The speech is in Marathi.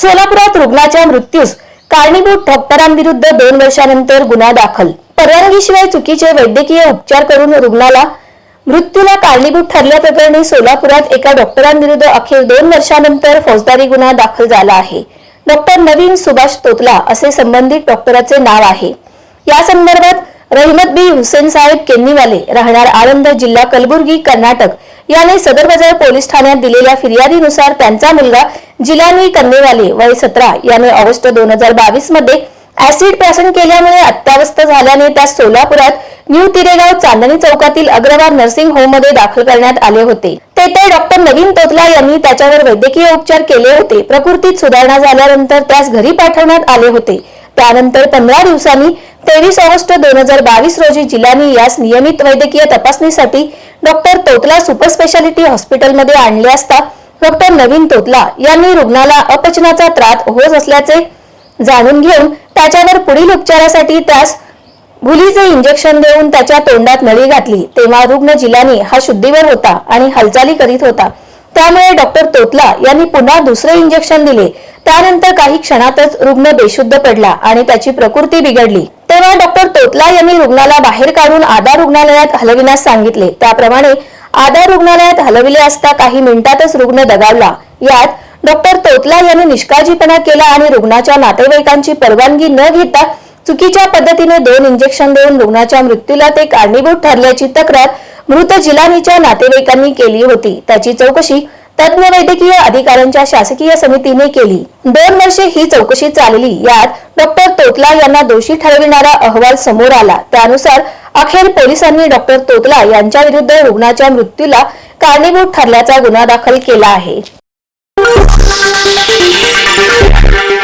सोलापुरात रुग्णाच्या मृत्यूस कारणीभूत डॉक्टरांविरुद्ध दोन वर्षानंतर गुन्हा दाखल. परवानगीशिवाय चुकीचे वैद्यकीय उपचार करून रुग्णाला मृत्यूला कारणीभूत ठरल्याप्रकरणी सोलापुरात एका डॉक्टरांविरुद्ध अखेर दोन वर्षानंतर फौजदारी गुन्हा दाखल झाला आहे. डॉक्टर नवीन सुभाष तोतला असे संबंधित डॉक्टराचे नाव आहे. या संदर्भात रहिमत बी हुसेन साहेब केन्नीवाले राहणार आळंद जिल्हा कलबुर्गी कर्नाटक. याने सदर बाजार पोलीस ठाण्यात दिलेल्या फिर्यादीनुसार त्यांचा मुलगा जिलानी कन्नेवाले वय सतरा याने ऑगस्ट दोन हजार बावीसमध्ये ऍसिड प्राशन केल्यामुळे अत्यावस्थ झाल्याने त्यास सोलापुरात न्यू तिरेगाव चांदणी चौकातील अग्रवाल नर्सिंग होममध्ये दाखल करण्यात आले होते. तेथे डॉक्टर नवीन तोतला यांनी त्याच्यावर वैद्यकीय उपचार केले होते. प्रकृतीत सुधारणा झाल्यानंतर त्यास घरी पाठवण्यात आले होते. त्यानंतर पंधरा दिवसांनी तेवीस ऑगस्ट दोन हजार बावीस रोजी जिलानी यास नियमित वैद्यकीय तपासणीसाठी डॉक्टर तोतला सुपर स्पेशालिटी हॉस्पिटलमध्ये आणले असता डॉक्टर नवीन तोतला यांनी रुग्णाला अपचनाचा त्रास होत असल्याचे जाणून घेऊन त्याच्यावर पुढील उपचारासाठी त्यास भुलीचे इंजेक्शन देऊन त्याच्या तोंडात नळी घातली. तेव्हा रुग्ण जिलानी हा शुद्धीवर होता आणि हालचाली करीत होता. त्यामुळे डॉक्टर तोतला यांनी पुन्हा दुसरे इंजेक्शन दिले. त्यानंतर काही क्षणातच रुग्ण बेशुद्ध पडला आणि त्याची प्रकृती बिघडली. तेव्हा डॉक्टर तोतला यांनी रुग्णाला बाहेर काढून आधार रुग्णालयात हलविण्यास सांगितले. त्याप्रमाणे आधार रुग्णालयात हलविले असता काही मिनिटातच रुग्ण दगावला. यात डॉक्टर तोतला यांनी निष्काळजीपणा केला आणि रुग्णाच्या नातेवाईकांची परवानगी न घेता चुकीच्या पद्धतीने दोन इंजेक्शन देऊन रुग्णाच्या मृत्यूला ते कारणीभूत ठरल्याची तक्रार मृत जिलानीच्या नातेवाईकांनी केली होती. त्याची चौकशी तज्ञ वैद्यकीय अधिकाऱ्यांच्या शासकीय समितीने केली. दोन वर्षे ही चौकशी चालली. यात डॉक्टर तोतला यांना दोषी ठरविणारा अहवाल समोर आला. त्यानुसार अखेर पोलिसांनी डॉक्टर तोतला यांच्या विरुद्ध रुग्णाच्या मृत्यूला कारणीभूत ठरल्याचा गुन्हा दाखल केला आहे.